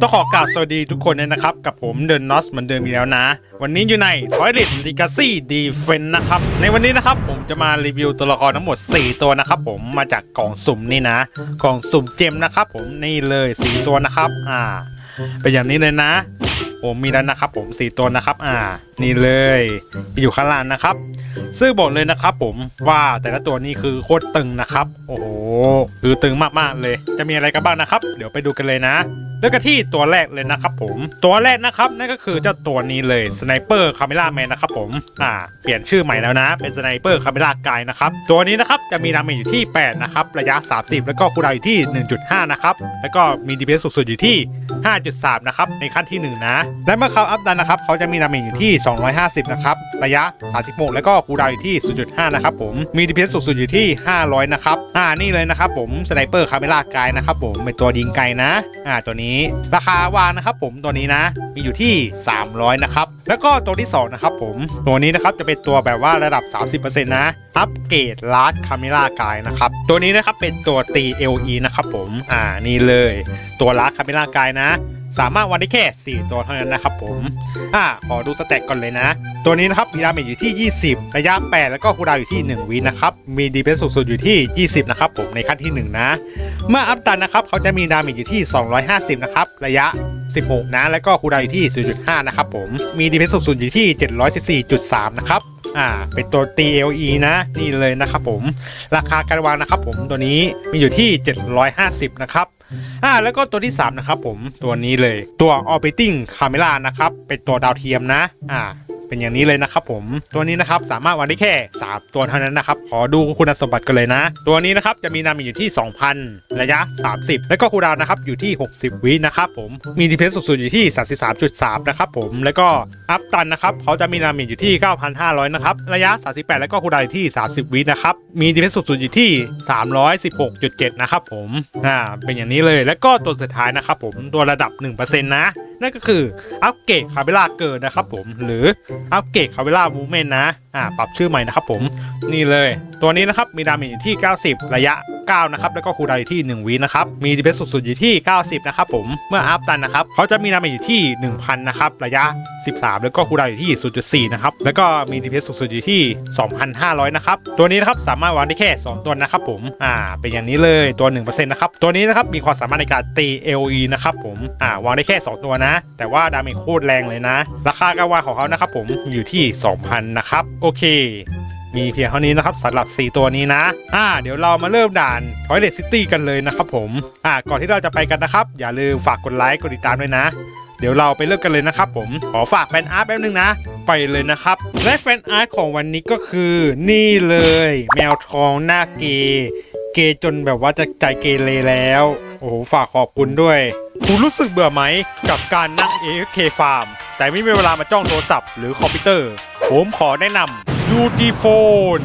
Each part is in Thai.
ต้องขอกราบสวัสดีทุกคนเลยนะครับ กับผมเดินนอสเหมือนเดิมอีกแล้วนะ วันนี้อยู่ใน Toilet Legacy Defense นะครับ ในวันนี้นะครับผมจะมารีวิวตัวละครทั้งหมด 4 ตัวนะครับผมมาจากกล่องสุ่มนี่นะ กล่องสุ่มเจมนะครับผมนี่เลย 4 ตัวนะครับ อ่า เป็นอย่างนี้เลยนะผมมีแล้วนะครับผม4ตัวนะครับ อ่า นี่เลยอยู่ข้างล่างนะครับซึ่งบอกเลยนะครับผมว่าแต่ละตัวนี้คือโคตรตึงนะครับ โอ้โหคือตึงมากๆเลย จะมีอะไรกันบ้างนะครับ เดี๋ยวไปดูกันเลยนะ เริ่มกันที่ตัวแรกเลยนะครับผม ตัวแรกนะครับนั่นก็คือเจ้าตัวนี้เลยสไนเปอร์คาเมล่าแมนนะครับผมอ่าเปลี่ยนชื่อใหม่แล้วนะ เป็นสไนเปอร์คาเมล่ากายนะครับตัวนี้นะครับจะมีดาเมจอยู่ที่ 8 นะครับ ระยะ 30 แล้วก็คูลดาวอยู่ที่ 1.5 นะครับ แล้วก็มีดีเพนสูงสุดอยู่ที่ 5.3 นะครับ ในขั้นที่ 1 นะ และเมื่อเขาอัพดันนะครับ เขาจะมีดาเมจอยู่ที่ 250 นะครับ ระยะ30โมงแล้วก็คูลดาวอยู่ที่ 0.5 นะครับผม มีดีเพนสูงสุดอยู่ที่ 500 นะครับ อ่า นี่เลยนะครับผม สไนเปอร์คาเมล่ากายนะครับผม เป็นตัวยิงไกลนะ อ่า ตัวนี้ราคาวางนะครับผมตัวนี้นะ มีอยู่ที่ 300 นะครับ แล้วก็ตัวที่ 2 นะครับผม ตัวนี้นะครับจะเป็นตัวแบบว่าระดับ 30%นะอัปเกรดลาร์ดคาเมล่ากายนะครับ ตัวนี้นะครับเป็นตัวตี LE นะครับผม อ่านี่เลย ตัวลาร์ดคาเมล่ากายนะ สามารถวันได้แค่ 4 ตัวเท่านั้นนะครับผมอ่าขอดูสเต็กก่อนเลยนะ ตัวนี้นะครับมีดาเมจอยู่ที่ 20 ระยะ 8 แล้วก็คูดาวอยู่ที่ 1 วินะครับ มีดีเพนสูงสุดอยู่ที่ 20 นะครับผมในขั้นที่ 1 นะ เมื่ออัพตันนะครับเขาจะมีดาเมจอยู่ที่ 250 นะครับ ระยะ 16 นะ แล้วก็คูดาวอยู่ที่ 0.5 นะครับผม มีดีเพนสูงสุดอยู่ที่ 714.3 นะครับอ่าเป็นตัว TLE นะนี่เลยนะครับผม ราคาการวางนะครับผมตัวนี้มีอยู่ที่ 750 นะครับ อ่าแล้วก็ตัวที่ 3 นะครับผมตัวนี้เลยตัว Orbiting Camera นะครับ เป็นตัวดาวเทียมนะอ่า เป็นอย่างนี้เลยนะครับผมตัวนี้นะครับสามารถวางได้แค่ 3 ตัวเท่านั้นนะครับขอดูคุณสมบัติกันเลยนะ ตัวนี้นะครับจะมีนามิอยู่ที่ 2,000 ระยะ 30 แล้วก็คูดาวนะครับอยู่ที่ 60 วินะครับผมมีดีเพนสูงสุดอยู่ที่ 33.3 นะครับผมแล้วก็อัพตันนะครับเขาจะมีนามิอยู่ที่ 9,500 นะครับระยะ 38 แล้วก็คูดาวอยู่ที่ 30 วินะครับมีดีเพนสูงสุดอยู่ที่ 316.7 นะครับผมอ่าเป็นอย่างนี้เลยแล้วก็ตัวสุดท้ายนะครับผมตัวระดับ 1%นะนั่นก็คืออัปเกรดคาเบล่าเกินนะครับผมหรืออัปเกรดคาเบล่ามูเมนนะอ่าปรับชื่อใหม่นะครับผมนี่เลย ตัวนี้นะครับมีดาเมจที่ 90 ระยะ 9นะครับแล้วก็คูลดาวน์อยู่ที่ 1วินะครับมีดีเพสสุดอยู่ที่ 90นะครับผมเมื่ออัพตันนะครับเขาจะมีดาเมจอยู่ที่ 1,000นะครับระยะ 13 แล้วก็คูลดาวน์อยู่ที่ 0.4นะครับแล้วก็มีดีเพสสุดอยู่ที่ 2,500นะครับตัวนี้นะครับสามารถวางได้แค่ 2 ตัวนะครับผมอ่าเป็นอย่างนี้เลยตัว 1%นะครับตัวนี้นะครับมีความสามารถในการตี LE นะครับผมอ่าวางได้แค่ 2 ตัวนะ แต่ว่าดาเมจโคตรแรงเลยนะ ราคาการวางของเขานะครับผมอยู่ที่ 2,000นะครับโอเค มีเพียงเท่านี้นะครับสำหรับ 4 ตัวนี้นะ อ่า เดี๋ยวเรามาเริ่มด่าน Toilet City กันเลยนะครับผม อ่า ก่อนที่เราจะไปกันนะครับ อย่าลืมฝากกดไลค์กดติดตามด้วยนะ เดี๋ยวเราไปเริ่มกันเลยนะครับผม ขอฝากแฟนอาร์ตแป๊บนึงนะ ไปเลยนะครับ และแฟนอาร์ตของวันนี้ก็คือนี่เลย แมวทองหน้าเกย์เกย์จนแบบว่าจะใจเกเรแล้ว โอ้โห ฝากขอบคุณด้วยคุณรู้สึกเบื่อไหมกับการนั่ง AFK Farm แต่ไม่มีเวลามาจ้องโทรศัพท์หรือคอมพิวเตอร์ ผมขอแนะนำ UT Phone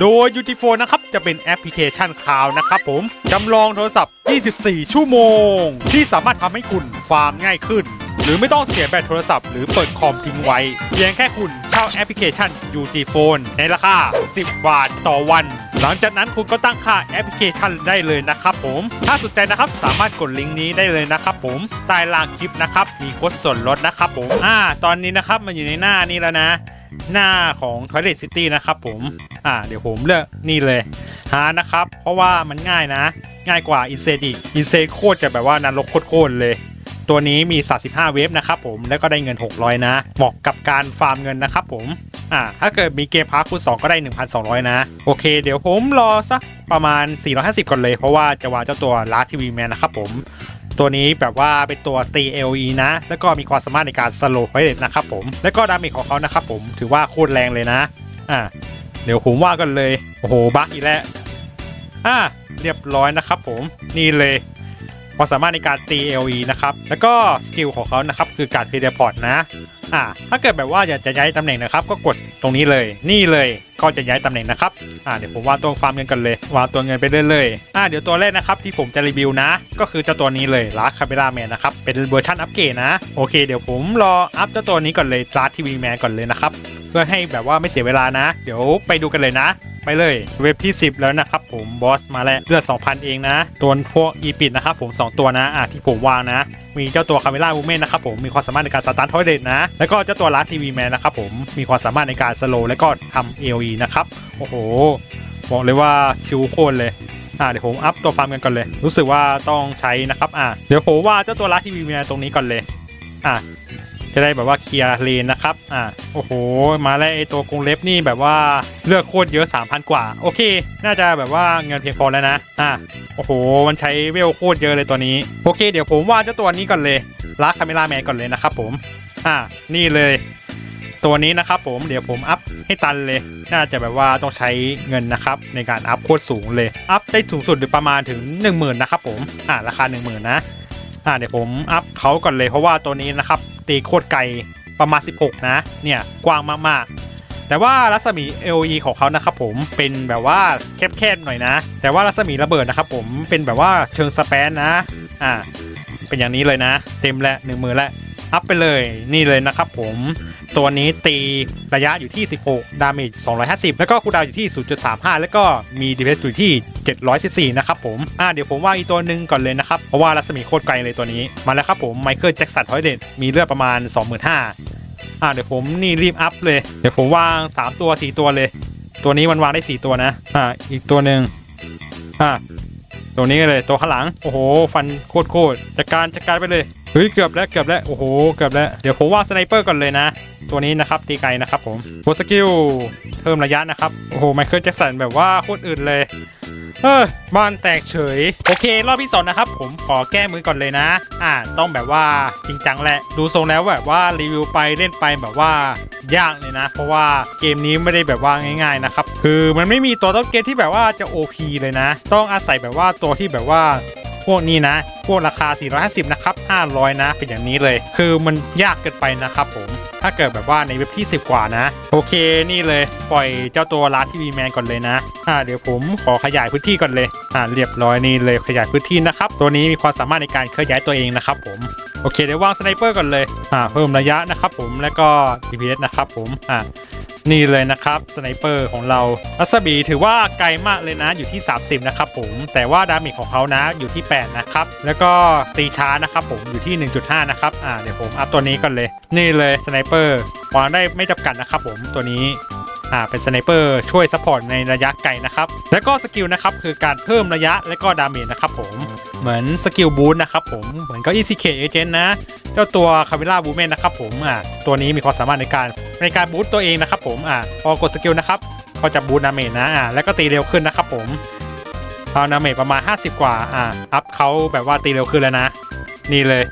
โดย UT Phone นะครับ จะเป็นแอปพลิเคชันคลาวนะครับผมจำลองโทรศัพท์ 24 ชั่วโมง ที่สามารถทำให้คุณฟาร์มง่ายขึ้น หรือไม่ต้องเสียแบตโทรศัพท์หรือเปิดคอมทิ้งไว้ เพียงแค่คุณเช่าแอปพลิเคชัน UT Phone ในราคา 10 บาทต่อวัน หลังจากนั้นคุณก็ตั้งค่าแอปพลิเคชันได้เลยนะครับผม ถ้าสนใจนะครับสามารถกดลิงก์นี้ได้เลยนะครับผม ใต้ล่างคลิปนะครับ มีโค้ดส่วนลดนะครับผม อ่า ตอนนี้นะครับมันอยู่ในหน้านี้แล้วนะ หน้าของ Toilet City นะครับผม อ่า เดี๋ยวผมเลือกนี่เลยหานะครับ เพราะว่ามันง่ายนะ ง่ายกว่า i n s e อีก i n s e โคตรจะแบบว่านรกโคตรเลย ตัวนี้มี 35 เวฟนะครับผม แล้วก็ได้เงิน 600 นะ เหมาะกับการฟาร์มเงินนะครับผม อ่า ถ้าเกิดมีเกมพาร์คูณ2ก็ได้ 1,200 นะ โอเค เดี๋ยวผมรอสักประมาณ 450 ก่อนเลย เพราะว่าจะวางเจ้าตัวลาทีวีแมนนะครับผม ตัวนี้แบบว่าเป็นตัวตี LE นะ แล้วก็มีความสามารถในการสโลว์ไวเลตนะครับผม แล้วก็ดาเมจของเขานะครับผมถือว่าโคตรแรงเลยนะ อ่า เดี๋ยวผมว่ากันเลย โอ้โหบั๊กอีกแล้ว อ่า เรียบร้อยนะครับผม นี่เลย ความสามารถในการตี LE นะครับแล้วก็สกิลของเขานะครับคือการเพย์พอร์ตนะอ่าถ้าเกิดแบบว่าอยากจะย้ายตำแหน่งนะครับก็กดตรงนี้เลยนี่เลยก็จะย้ายตำแหน่งนะครับอ่าเดี๋ยวผมวางตัวฟาร์มเงินกันเลยวางตัวเงินไปเรื่อยเลยๆอ่าเดี๋ยวตัวแรกนะครับที่ผมจะรีวิวนะ ก็คือเจ้าตัวนี้เลยลาร์คาเบล่าแมนนะครับเป็นเวอร์ชันอัปเกรดนะโอเคเดี๋ยวผมรออัพเจ้าตัวนี้ก่อนเลยลาร์ทีวีแมนก่อนเลยนะครับเพื่อให้แบบว่าไม่เสียเวลานะ เดี๋ยวไปดูกันเลยนะ ไปเลย เว็บที่ 10 แล้วนะครับผมบอสมาแล้วเลือด 2,000 เองนะตัวพวกอีปิดนะครับผม 2 ตัวนะอะที่ผมวางนะ มีเจ้าตัวคาเมล่าวูเมนนะครับผมมีความสามารถในการสตาร์ททอยเดตนะ แล้วก็เจ้าตัวลัดทีวีแมนนะครับผมมีความสามารถในการสโลแล้วก็ทำเอลีนะครับโอ้โหบอกเลยว่าชิวโคตรเลยอ่าเดี๋ยวผมอัพตัวฟาร์มกันก่อนเลย รู้สึกว่าต้องใช้นะครับอ่าเดี๋ยวผมว่าเจ้าตัวลัดทีวีแมนตรงนี้ก่อนเลยอ่า จะได้แบบว่าเคลียร์เลนนะครับ อ่า โอ้โห มาแล้วไอตัวกรงเล็บนี่แบบว่าเลือกโคตรเยอะ 3,000 กว่า โอเค น่าจะแบบว่าเงินเพียงพอแล้วนะ อ่า โอ้โห มันใช้เวลโคตรเยอะเลยตัวนี้ โอเค เดี๋ยวผมวาดเจ้าตัวนี้ก่อนเลยลักคาเมล่าแมนก่อนเลยนะครับผม อ่า นี่เลย ตัวนี้นะครับผม เดี๋ยวผมอัพให้ตันเลย น่าจะแบบว่าต้องใช้เงินนะครับในการอัพโคตรสูงเลย อัพได้สูงสุดหรือประมาณถึง 10,000 นะครับผม อ่า ราคา 10,000 นะ อ่า เดี๋ยวผมอัพเขาก่อนเลยเพราะว่าตัวนี้นะครับ ตีโคตรไกลประมาณ 16 นะ เนี่ย กว้างมากๆ แต่ว่ารัศมี LOE ของเขานะครับผมเป็นแบบว่าแคบๆหน่อยนะ แต่ว่ารัศมีระเบิดนะครับผมเป็นแบบว่าเชิงสแปนนะ อ่า เป็นอย่างนี้เลยนะ เต็มและหนึ่งมือและอัพไปเลยนี่เลยนะครับผม ตัวนี้ตีระยะอยู่ที่ 16 ดาเมจ 250 แล้วก็คูดาวอยู่ที่ 0.35 แล้วก็มีดีเพสอยู่ที่ 714 นะครับผม อ่าเดี๋ยวผมว่าอีกตัวหนึ่งก่อนเลยนะครับ เพราะว่ารัศมีโคตรไกลเลยตัวนี้ มาแล้วครับผมไมเคิลแจ็คสันทอยเดตมีเลือดประมาณ 25,000อ่าเดี๋ยวผมนี่รีบอัพเลย เดี๋ยวผมวาง 3 ตัว 4 ตัวเลย ตัวนี้มันวางได้ 4 ตัวนะ อ่า อีกตัวหนึ่งอ่าตัวนี้เลยตัวข้างหลัง โอ้โห ฟันโคตรโคตรจัดการจัดการไปเลย เฮ้ยเกือบแล้วเกือบแล้วโอ้โหเกือบแล้วเดี๋ยวผมว่าสไนเปอร์ก่อนเลยนะ ตัวนี้นะครับตีไกลนะครับผมโบสกิลเพิ่มระยะนะครับโอ้โหไมเคิลแจ็คสันแบบว่าโคตรอื่นเลยเออบ้านแตกเฉย โอเค รอบที่สองนะครับ ผมขอแก้มือก่อนเลยนะ อ่า ต้องแบบว่าจริงจังแหละ ดูทรงแล้วแบบว่ารีวิวไปเล่นไปแบบว่ายากเลยนะ เพราะว่าเกมนี้ไม่ได้แบบว่าง่าย ๆนะครับ คือมันไม่มีตัวต้นเกมที่แบบว่าจะ OP เลยนะ ต้องอาศัยแบบว่าตัวที่แบบว่า พวกนี้นะ พวกราคา 450 นะครับ 500 นะ เป็นอย่างนี้เลย คือมันยากเกินไปนะครับผม ถ้าเกิดแบบว่าในเว็บที่ 10 กว่านะ โอเค นี่เลย ปล่อยเจ้าตัวลาทีวีแมนก่อนเลยนะ อ่า เดี๋ยวผมขอขยายพื้นที่ก่อนเลย อ่า เรียบร้อยนี่เลยขยายพื้นที่นะครับ ตัวนี้มีความสามารถในการเคลื่อนย้ายตัวเองนะครับผม โอเคเดี๋ยววางสไนเปอร์ก่อนเลยอ่าเพิ่มระยะนะครับผมแล้วก็ DPS นะครับผมอ่านี่เลยนะครับสไนเปอร์ของเรารัศบีถือว่าไกลมากเลยนะอยู่ที่ 30 นะครับผมแต่ว่าดาเมจของเขานะอยู่ที่ 8 นะครับ แล้วก็ตีช้านะครับผมอยู่ที่ 1.5 นะครับอ่าเดี๋ยวผมอัพตัวนี้ก่อนเลย นี่เลยสไนเปอร์วางได้ไม่จำกัดนะครับผมตัวนี้อ่าเป็นสไนเปอร์ช่วยซัพพอร์ตในระยะไกลนะครับ แล้วก็สกิลนะครับคือการเพิ่มระยะและก็ดาเมจนะครับผม เหมือนสกิลบูทนะครับผม เหมือนก็ ECK Agent นะ เจ้าตัวคาเมล่าบูเมนนะครับผมอะตัวนี้มีความสามารถในการในการบูทตัวเองนะครับผมอะพอกดสกิลนะครับก็จะบูทนาเมจนะอะแล้วก็ตีเร็วขึ้นนะครับผมเอานาเมจประมาณ 50 กว่าอะอัพเขาแบบว่าตีเร็วขึ้นแล้วนะ นี่เลย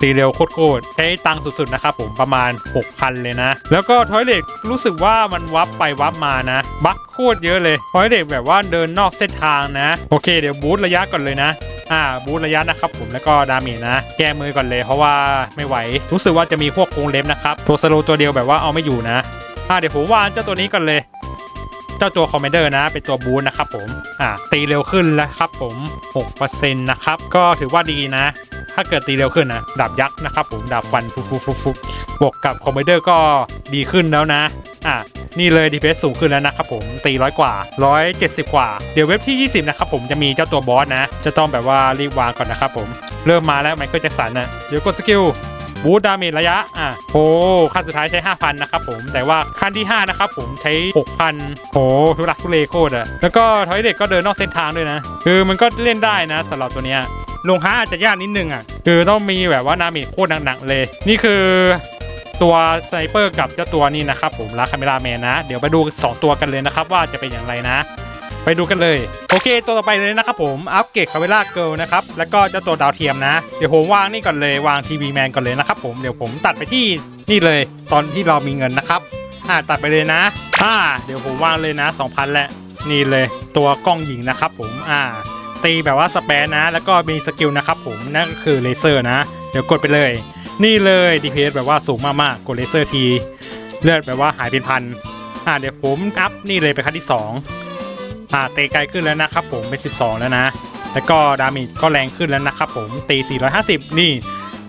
ตีเร็วโคตรๆใช้ตังสุดๆนะครับผมประมาณ 6,000 เลยนะ แล้วก็ทอยเลทรู้สึกว่ามันวับไปวับมานะบักโคตรเยอะเลยทอยเลทแบบว่าเดินนอกเส้นทางนะ โอเคเดี๋ยวบูสต์ระยะก่อนเลยนะอ่าบูทระยะนะครับผมแล้วก็ดาเมจนะ แก้มือก่อนเลยเพราะว่าไม่ไหว รู้สึกว่าจะมีพวกโครงเล็บนะครับตัวสโลตัวเดียวแบบว่าเอาไม่อยู่นะอ่าเดี๋ยวผมวางเจ้าตัวนี้ก่อนเลยเจ้าตัวคอมเมนเดอร์นะ เป็นตัวบูทนะครับผมอ่าตีเร็วขึ้นแล้วครับผม 6%นะครับ ก็ถือว่าดีนะ ถ้าเกิดตีเร็วขึ้นนะ ดาบยักษ์นะครับผม ดาบฟันฟุฟุฟุบฟุบบวกกับคอมเมเดอร์ก็ดีขึ้นแล้วนะ อ่านี่เลยดีเพสสูงขึ้นแล้วนะครับผม ตีร้อยกว่า 170 กว่า เดี๋ยวเว็บที่ 20 นะครับผมจะมีเจ้าตัวบอสนะ จะต้องแบบว่ารีบวางก่อนนะครับผม เริ่มมาแล้วไมเคิลแจ็คสันนะ เดี๋ยวกดสกิลบูทดาเมจระยะ อะโอ้ขั้นสุดท้ายใช้ 5,000 นะครับผม แต่ว่าขั้นที่ 5 นะครับผมใช้ 6,000โหทุรักทุเลโคตรอะแล้วก็ทอยเด็กก็เดินนอกเส้นทางด้วยนะ คือมันก็เล่นได้นะสำหรับตัวเนี้ย ลงฮาอาจจะยากนิดนึงอะคือต้องมีแบบว่านามจโคตรหนักๆเลย นี่คือตัวสไนเปอร์กับเจ้าตัวนี้นะครับผมลาคาเมราแมนนะ เดี๋ยวไปดู 2 ตัวกันเลยนะครับ ว่าจะเป็นอย่างไรนะ ไปดูกันเลย โอเค ตัวต่อไปเลยนะครับผมอัปเกรดคาเวล่าเกิลนะครับ แล้วก็เจ้าตัวดาวเทียมนะ เดี๋ยวผมวางนี่ก่อนเลยวางทีวีแมนก่อนเลยนะครับผมเดี๋ยวผมตัดไปที่นี่เลย ตอนที่เรามีเงินนะครับอ่าตัดไปเลยนะอ่าเดี๋ยวผมวางเลยนะ 2,000แหละนี่เลยตัวกล้องหญิงนะครับผมอ่า ตีแบบว่าสเปนนะ แล้วก็มีสกิลนะครับผมนั่นก็คือเลเซอร์นะ เดี๋ยวกดไปเลย นี่เลย DPS แบบว่าสูงมากๆกดเลเซอร์ที เลือดแบบว่าหายเป็นพันอ่าเดี๋ยวผมอัพนี่เลยไปขั้นที่2อ่าเตะไกลขึ้นแล้วนะครับผมเป็น 12 แล้วนะ แล้วก็ดาเมจก็แรงขึ้นแล้วนะครับผมตี 450 นี่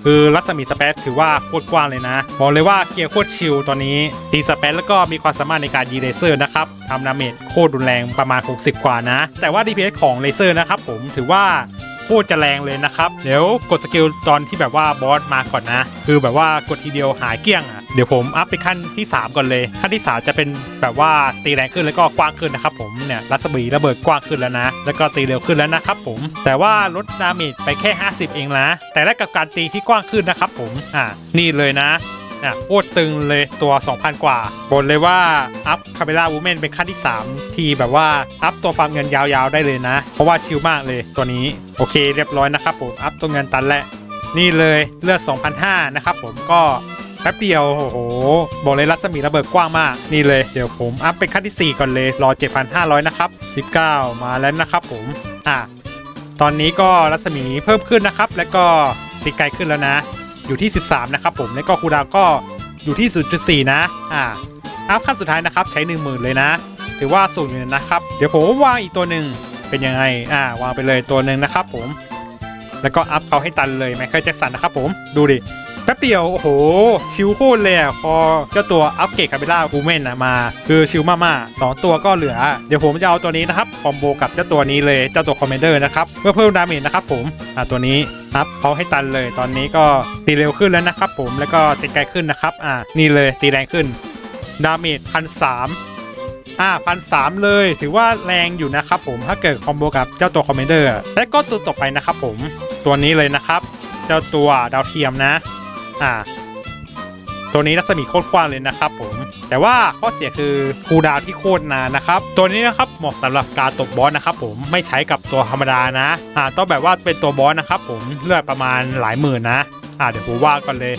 คือรัศมีสเปซถือว่าโคตรกว้างเลยนะ บอกเลยว่าเคลียร์โคตรชิลตอนนี้ตีสเปซแล้วก็มีความสามารถในการยิงเลเซอร์นะครับทำดาเมจโคตรรุนแรงประมาณ 60 กว่านะ แต่ว่า DPS ของเลเซอร์นะครับผมถือว่าโคตรจะแรงเลยนะครับ เดี๋ยวกดสกิลตอนที่แบบว่าบอสมาก่อนนะ คือแบบว่ากดทีเดียวหายเกลี้ยงอะ เดี๋ยวผมอัพไปขั้นที่ 3 ก่อนเลย ขั้นที่ 3 จะเป็นแบบว่าตีแรงขึ้นแล้วก็กว้างขึ้นนะครับผมเนี่ยรัศมีระเบิดกว้างขึ้นแล้วนะ แล้วก็ตีเร็วขึ้นแล้วนะครับผม แต่ว่าลดดาเมจไปแค่ 50 เองนะ แต่แลกกับการตีที่กว้างขึ้นนะครับผมอ่านี่เลยนะอะโคตรตึงเลยตัว 2,000 กว่าบนเลยว่า อัพคาเมล่าวูแมนเป็นขั้นที่ 3 ที่แบบว่า อัพตัวฟาร์มเงินยาวๆได้เลยนะ เพราะว่าชิลมากเลยตัวนี้ โอเคเรียบร้อยนะครับผม อัพตัวเงินตันและ นี่เลยเลือด2,500นะครับผมก็ ป๊บเดียว โอ้โห บอกเลยรัศมีระเบิดกว้างมาก นี่เลย เดี๋ยวผมอัพเป็นขั้นที่ 4 ก่อนเลย รอ 7,500 นะครับ 19 มาแล้วนะครับผม อะ ตอนนี้ก็รัศมีเพิ่มขึ้นนะครับ แล้วก็ตีไกลขึ้นแล้วนะ อยู่ที่ 13 นะครับผม แล้วก็คูดาวก็อยู่ที่ 0.4 นะ อ่าอัพขั้นสุดท้ายนะครับ ใช้ 10,000 เลยนะ ถือว่าสูงอยู่นะครับ เดี๋ยวผมวางอีกตัวหนึ่งเป็นยังไง อ่าวางไปเลยตัวหนึ่งนะครับผม แล้วก็อัพเขาให้ตันเลยไมเคิลแจ็คสันนะครับผม ดูดิ แป๊บเดียว โอ้โห ชิวโคตรเลยอะพอเจ้าตัวอัปเกรดคาเบล่าบูเมนมา คือชิวมากๆสองตัวก็เหลือ เดี๋ยวผมจะเอาตัวนี้นะครับ คอมโบกับเจ้าตัวนี้เลยเจ้าตัวคอมเมนเดอร์นะครับเพื่อเพิ่มดาเมจนะครับผมอ่าตัวนี้อัพเขาให้ตันเลยตอนนี้ก็ตีเร็วขึ้นแล้วนะครับผมแล้วก็ตีไกลขึ้นนะครับอ่านี่เลยตีแรงขึ้นดาเมจพันสามอ่าพันสามเลยถือว่าแรงอยู่นะครับผมถ้าเกิดคอมโบกับเจ้าตัวคอมเมนเดอร์และก็ตัวต่อไปนะครับผมตัวนี้เลยนะครับ เจ้าตัวดาวเทียมนะ อ่า ตัวนี้รัศมีโคตรกว้างเลยนะครับผม แต่ว่าข้อเสียคือคูดาวที่โคตรนานนะครับ ตัวนี้นะครับเหมาะสำหรับการตบบอสนะครับผมไม่ใช้กับตัวธรรมดานะอ่าต้องแบบว่าเป็นตัวบอสนะครับผมเลือดประมาณหลายหมื่นนะ อ่าเดี๋ยวผมว่าก่อนเลย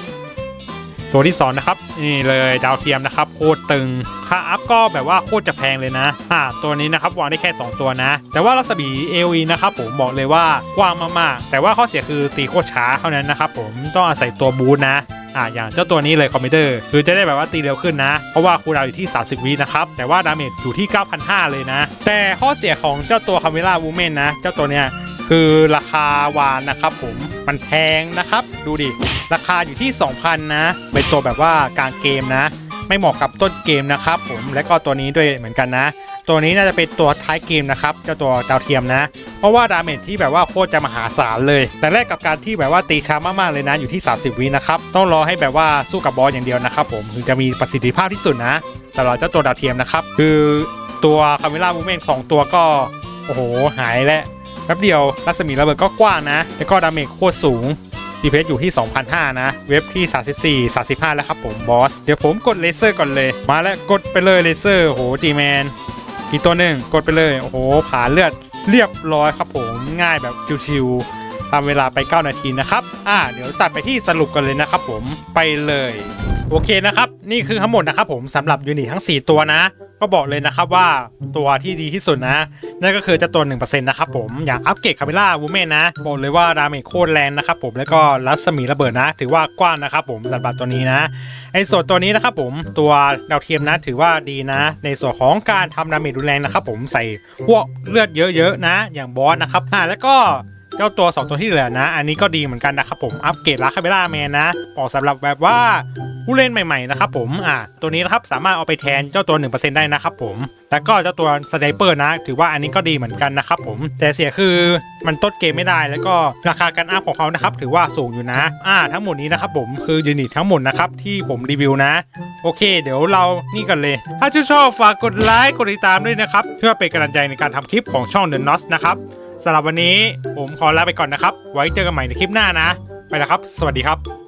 ตัวที่สองนะครับ นี่เลยดาวเทียมนะครับโคตรตึง ค่าอัพก็แบบว่าโคตรจะแพงเลยนะอ่าตัวนี้นะครับวางได้แค่ 2 ตัวนะ แต่ว่ารัศมีเอวีนะครับผมบอกเลยว่ากว้างมากๆ แต่ว่าข้อเสียคือตีโคตรช้าเท่านั้นนะครับผมต้องอาศัยตัวบูทนะอ่าอย่างเจ้าตัวนี้เลยคอมพิวเตอร์คือจะได้แบบว่าตีเร็วขึ้นนะ เพราะว่าคูลดาวอยู่ที่ 30 วินะครับ แต่ว่าดาเมจอยู่ที่ 9,500 เลยนะ แต่ข้อเสียของเจ้าตัวคาเมล่าวูแมนนะ เจ้าตัวเนี้ย คือราคาวานนะครับผมมันแพงนะครับ ดูดิ ราคาอยู่ที่ 2,000 นะเป็นตัวแบบว่ากลางเกมนะ ไม่เหมาะกับต้นเกมนะครับผมและก็ตัวนี้ด้วยเหมือนกันนะ ตัวนี้น่าจะเป็นตัวท้ายเกมนะครับเจ้าตัวดาวเทียมนะ เพราะว่าดาเมจที่แบบว่าโคตรจะมหาศาลเลย แต่แรกกับการที่แบบว่าตีช้ามากๆเลยนะอยู่ที่ 30 วินะครับต้องรอให้แบบว่าสู้กับบอสอย่างเดียวนะครับผมถึงจะมีประสิทธิภาพที่สุดนะสำหรับเจ้าตัวดาวเทียมนะครับคือตัวคาเมล่ามูเมนสองตัวก็โอ้โหหายแล้ว แป๊บเดียวรัศมีระเบิดก็กว้างนะ แล้วก็ดาเมจโคตรสูง DPS อยู่ที่2,500นะ เว็บที่ 34 35 แล้วครับผมบอส เดี๋ยวผมกดเลเซอร์ก่อนเลย มาแล้วกดไปเลยเลเซอร์โอ้โหจีแมนอีกตัวหนึ่งกดไปเลย โอ้โหผ่าเลือดเรียบร้อยครับผมง่ายแบบชิวๆตามเวลาไป 9 นาทีนะครับ อ่า เดี๋ยวตัดไปที่สรุปกันเลยนะครับผมไปเลย โอเคนะครับ นี่คือทั้งหมดนะครับผมสำหรับยูนิตทั้ง 4 ตัวนะ ก็บอกเลยนะครับว่าตัวที่ดีที่สุดนะ นั่นก็คือจะตัว 1%นะครับผม อย่างอัปเกรดคาเมล่าวูแมนนะ บอกเลยว่าดาเมจโคตรแรงนะครับผม แล้วก็รัศมีระเบิดนะ ถือว่ากว้างนะครับผมสำหรับตัวนี้นะ ไอ้ส่วนตัวนี้นะครับผม ตัวดาวเทียมนะ ถือว่าดีนะ ในส่วนของการทำดาเมจรุนแรงนะครับผม ใส่พวกเลือดเยอะๆนะ อย่างบอสนะครับ อ่า แล้วก็ เจ้าตัว 2 ตัวที่เหลือนะ อันนี้ก็ดีเหมือนกันนะครับผมอัปเกรดลักคาเบล่าแมนนะเหมาะสำหรับแบบว่าผู้เล่นใหม่ๆนะครับผมอ่าตัวนี้นะครับสามารถเอาไปแทนเจ้าตัว 1%ได้นะครับผมแล้วก็เจ้าตัวสไนเปอร์นะ ถือว่าอันนี้ก็ดีเหมือนกันนะครับผมแต่เสียคือมันต้นเกมไม่ได้แล้วก็ราคาการอัพของเขานะครับถือว่าสูงอยู่นะอ่าทั้งหมดนี้นะครับผมคือยูนิตทั้งหมดนะครับที่ผมรีวิวนะ โอเค เดี๋ยวเรานี่กันเลย ถ้าชื่นชอบฝากกดไลค์กดติดตามด้วยนะครับเพื่อเป็นกำลังใจในการทำคลิปของช่อง The n o s นะครับ สำหรับวันนี้ผมขอลาไปก่อนนะครับ ไว้เจอกันใหม่ในคลิปหน้านะ ไปแล้วครับ สวัสดีครับ